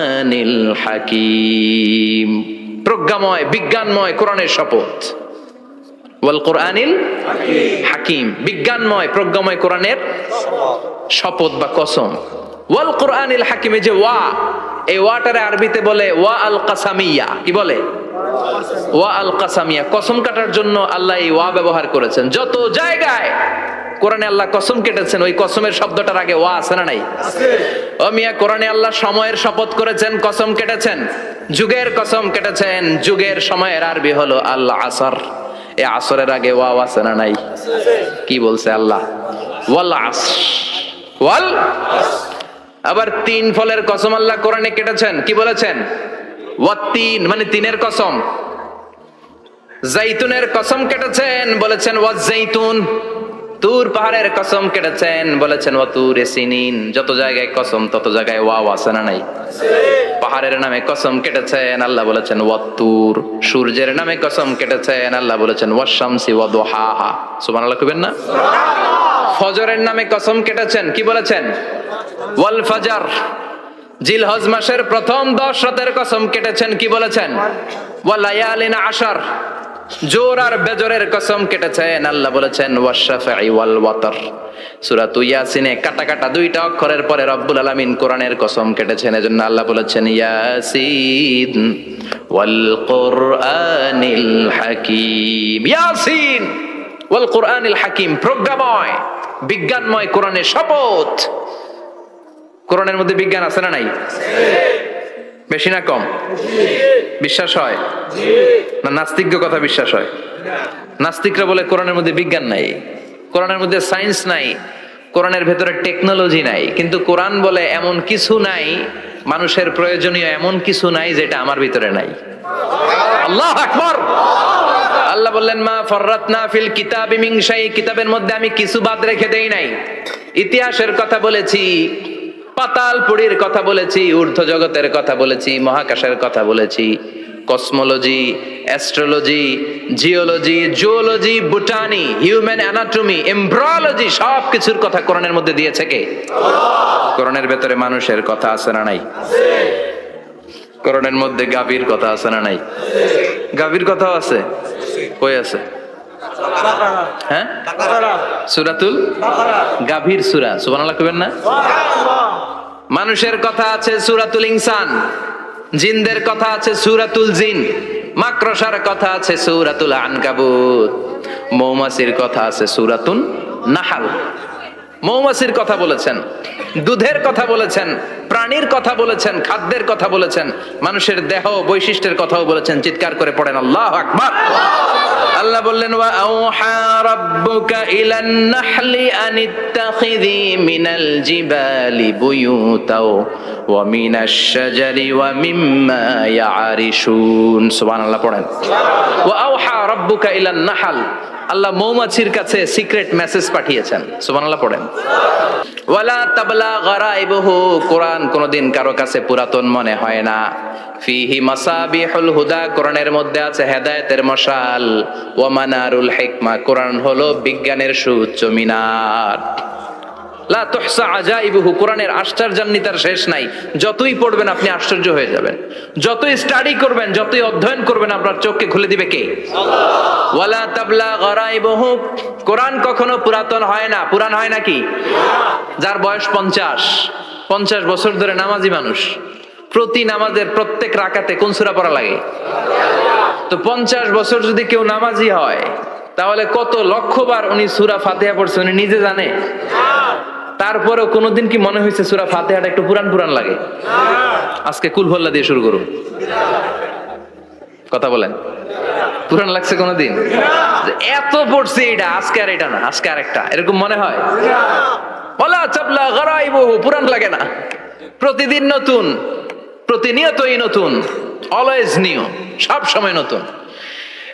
কোরআনিল হাকিম। প্রজ্ঞাময়, বিজ্ঞানময় কোরআনের শপথ। ওয়াল কোরআনিল হাকিম। বিজ্ঞানময়, প্রজ্ঞাময় কোরআনের শপথ বা কসম। ওয়াল কোরআনিল হাকিমে যে ওয়া, এই ওয়াটারে আরবিতে বলে ওয়া আল কাসামিয়া। কি বলে? ওয়া আল কাসামিয়া। কসম কাটার জন্য আল্লাহ এই ওয়া ব্যবহার করেছেন। যত জায়গায় কোরআনে আল্লাহ কসম কেটেছেন ওই কসমের শব্দটার আগে ওয়া আছে না নাই? ও মিয়া কোরআনে আল্লাহ সময়ের শপথ করেছেন কসম কেটেছেন? যুগের কসম কেটেছেন যুগের সময়ের আরবি হলো আল্লাহ আসর এ আসরের আগে ওয়া আছে না নাই? কি বলছে আল্লাহ? ওয়াল আস ওয়াল? আবার তিন ফলের কসম আল্লাহ কোরআনে কেটেছেন কি বলেছেন? ওয়াত্তিন মানে তিনের কসম। জাইতুনের কসম কেটেছেন বলেছেন ওয়াজ জাইতুন তুর পাহাড়ের কসম কেটেছেন, বলেছেন ও তুর সিনিন। যত জায়গায় কসম, তত জায়গায় ওয়াও আছে না নাই? পাহাড়ের নামে কসম কেটেছেন, আল্লাহ বলেছেন ওয়াত্তুর সূর্যের নামে কসম কেটেছেন, আল্লাহ বলেছেন ওয়াশামসি ওয়াদুহাহা সুবহানাল্লাহ কইবেন না? ফজরের নামে কসম কেটেছেন, কি বলেছেন? ওয়াল ফাজার জিলহজ মাসের প্রথম দশ রাতের কসম কেটেছেন, কি বলেছেন? ওয়ালায়ালিন আশার। জোর আর বেজরের কসম কেটেছেন আল্লাহ বলেছেন ওয়াশাফাই ওয়াল ওয়াতর সূরা ইয়াসিনে কাটা কাটা দুইটা অক্ষরের পরে রব্বুল আলামিন কোরআনের কসম কেটেছেন। এজন্য আল্লাহ বলেছেন, ইয়াসিন ওয়াল কোরআনিল হাকিম। ইয়াসিন ওয়াল কোরআনিল হাকিম, প্রজ্ঞাময়, বিজ্ঞানময় কোরআনের শপথ। কোরআনের মধ্যে বিজ্ঞান আছে না নাই? বেশি না কম? বিশ্বাস হয়? না নাস্তিজ্ঞ কথা বিশ্বাস হয়। নাস্তিকরা বলে কোরআনের মধ্যে বিজ্ঞান নাই, কোরআনের মধ্যে সায়েন্স নাই, কোরআনের ভেতরে টেকনোলজি নাই। কিন্তু কোরআন বলে এমন কিছু নাই, মানুষের প্রয়োজনীয় এমন কিছু নাই যেটা আমার ভিতরে নাই। আল্লাহ আকবর! আল্লাহ বললেন, মা ফররাতনা ফিল কিতাবি মিন শাই কিতাবের মধ্যে আমি কিছু বাদ রেখে দেই নাই। ইতিহাসের কথা বলেছি পাতাল পুরীর কথা বলেছি ঊর্ধ্ব জগতের কথা বলেছি, মহাকাশের কথা বলেছি। Cosmology astrology geology zoology botany human anatomy embryology সব কিছুর কথা কোরআনের মধ্যে দিয়েছে কে? কোরআনের ভেতরে মানুষের কথা আছে না নাই? কোরআনের মধ্যে গাভীর কথা আছে না নাই? গাভীর কথাও আছে? কই আছে? হ্যাঁ? সুরাতুল গাভীর সুরা, সুবহানাল্লাহ কইবেন না? মানুষের কথা আছে সুরাতুল ইনসান। জিনদের কথা আছে সুরাতুল জিন, মাকড়সার কথা আছে সুরাতুল আনকাবুত। মৌমাছির কথা আছে সুরাতুন নাহাল। মৌমাছির কথা বলেছেন, দুধের কথা বলেছেন, প্রাণীর কথা বলেছেন, খাদ্যের কথা বলেছেন, মানুষের দেহ বৈশিষ্ট্যের কথাও বলেছেন, চিৎকার করে পড়েন, আল্লাহ আকবার। আল্লাহ বললেন, ওয়া আওহা রাব্বুকা ইলান নাহলি আন ইত্তাখিযি মিনাল জিবালি বুয়ুতাও মিনাশ শাজারি ওয়া মিম্মা ইয়ারিশুন সুবহানাল্লাহ, পড়েন। আওহা রাব্বুকা ইলান নাহাল আল্লাহ মৌমাছির কাছে সিক্রেট মেসেজ পাঠিয়েছেন। সুবহানাল্লাহ, পড়েন। ওয়ালা তাবলা গারাইবহু কোরআন কোনদিন কারও কাছে পুরাতন মনে হয় না। ফিহি মাসাবিহুল হুদা কোরআনের মধ্যে আছে হেদায়েতের মশাল। ওয়া মানারুল হিকমা কোরআন হলো বিজ্ঞানের সুউচ্চ মিনার। লা তুহসা আজাইবুহু কোরআনের আশ্চর্যান্বিতার শেষ নাই। যতই পড়বেন আপনি আশ্চর্য হয়ে যাবেন। যতই স্টাডি করবেন যতই অধ্যয়ন করবেন আপনার চোখকে খুলে দিবে কে? ওয়ালা তাবলা গরাইবহু কোরআন কখনো পুরাতন হয় না। পুরান হয় নাকি? যার বয়স পঞ্চাশ। পঞ্চাশ বছর ধরে নামাজি মানুষ। প্রতি নামাজের প্রত্যেক রাকাতে কোন সূরা পড়া লাগে? তো পঞ্চাশ বছর যদি কেউ নামাজি হয় তাহলে কত লক্ষবার উনি সূরা ফাতিহা পড়ছে উনি নিজে জানে? তারপরেও কোনোদিন কি মনে হয়েছে সূরা ফাতেহাটা একটু পুরান পুরান লাগে? আজকে কুলহল্লা দিয়ে শুরু করুন। কথা বলেন। পুরান লাগছে কোনোদিন? এত পড়ছে এটা, আজকে আর এটা না, আজকে আর একটা। এরকম মনে হয়? বলা চাপলা গড়াইবহু পুরান লাগে না। প্রতিদিন নতুন, প্রতিনিয়তই নতুন অলওয়েজ নিউ সব সময় নতুন।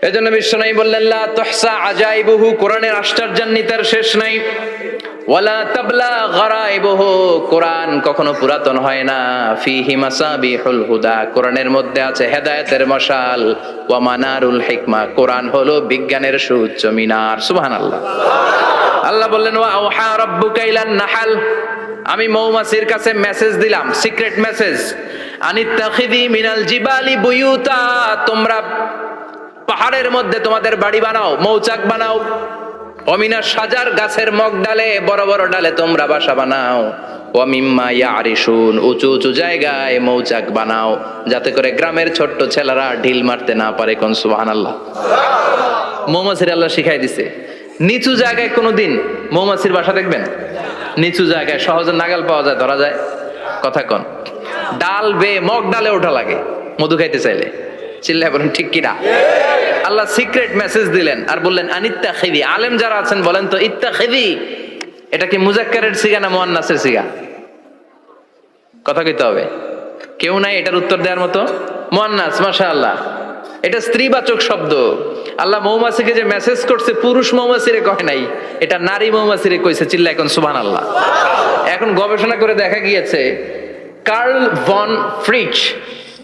এজন্য বিশ্বনাই বললেন, লা তুহসা আজাইবহু কোরআনের আশ্চর্যান্বিতার শেষ নাই। ওয়ালা তাবলা গারাইবহু, কোরআন কখনো পুরাতন হয় না। ফিহি মাসাবিহুল হুদা, কোরআনের মধ্যে আছে হেদায়েতের মশাল। ওয়া মানারুল হিকমা, কোরআন হলো বিজ্ঞানের সুউচ্চ মিনার। সুবহানাল্লাহ। আল্লাহ বললেন, ওয়া আওহা রাব্বুকা ইলান নাহাল। আমি মৌমাছির কাছে মেসেজ দিলাম, সিক্রেট মেসেজ। আনিত্তাখিদি মিনাল জিবালি বুয়ুতা, তোমরা পাহাড়ের মধ্যে তোমাদের বাড়ি বানাও, মৌচাক বানাও। অমিনা সাজার গাছের মগ ডালে, বড় বড় ডালে তোমরা বাসা বানাও। অমিম্মা ইয়ারিসুন উঁচু উঁচু জায়গায় মৌচাক বানাও, যাতে করে গ্রামের ছোট্ট ছেলেরা ঢিল মারতে না পারে কোন সুবাহান আল্লাহ মৌমাছির আল্লাহ শিখাই দিছে, নিচু জায়গায় কোনোদিন মৌমাছির বাসা দেখবেন? নিচু জায়গায় সহজে নাগাল পাওয়া যায়, ধরা যায়। কথা কন, ডাল বে মগ ডালে ওঠা লাগে, মধু খাইতে চাইলে। চিল্লায় বলেন, ঠিক কিনা? আল্লাহ সিক্রেট মেসেজ দিলেন আর বললেন আনিত্তা খেদি আলেম যারা আছেন বলেন তো ইত্তা খেদি এটা কি মুজাক্কারের সিগা না মোয়ান্নাসের সিগা? কথা কইতে হবে। কেউ নাই এটার উত্তর দেওয়ার মতো? মোয়ান্নাস মাশা আল্লাহ এটা স্ত্রীবাচক শব্দ। আল্লাহ মৌমাছিকে যে মেসেজ করছে, পুরুষ মৌমাছিরে কয় নাই, এটা নারী মৌমাছিরে কইছে চিল্লা এখন সুবহান আল্লাহ এখন গবেষণা করে দেখা গিয়েছে, কার্ল ভন ফ্রিচ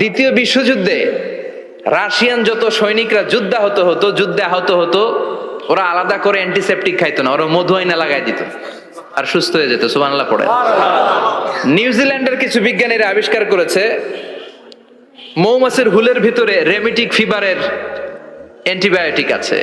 দ্বিতীয় বিশ্বযুদ্ধে রাশিয়ান যত সৈনিকরা যুদ্ধাহত হতো যুদ্ধে আহত হতো, ওরা আলাদা করে অ্যান্টিসেপ্টিক খাইতো না, ওরা মধু আইনা লাগাই দিত আর সুস্থ হয়ে যেত সুবানলা পড়ে। নিউজিল্যান্ডের কিছু বিজ্ঞানীরা আবিষ্কার করেছে, মৌমাছির হুলের ভিতরে রেমিটিক ফিভারের অ্যান্টিবায়োটিক আছে।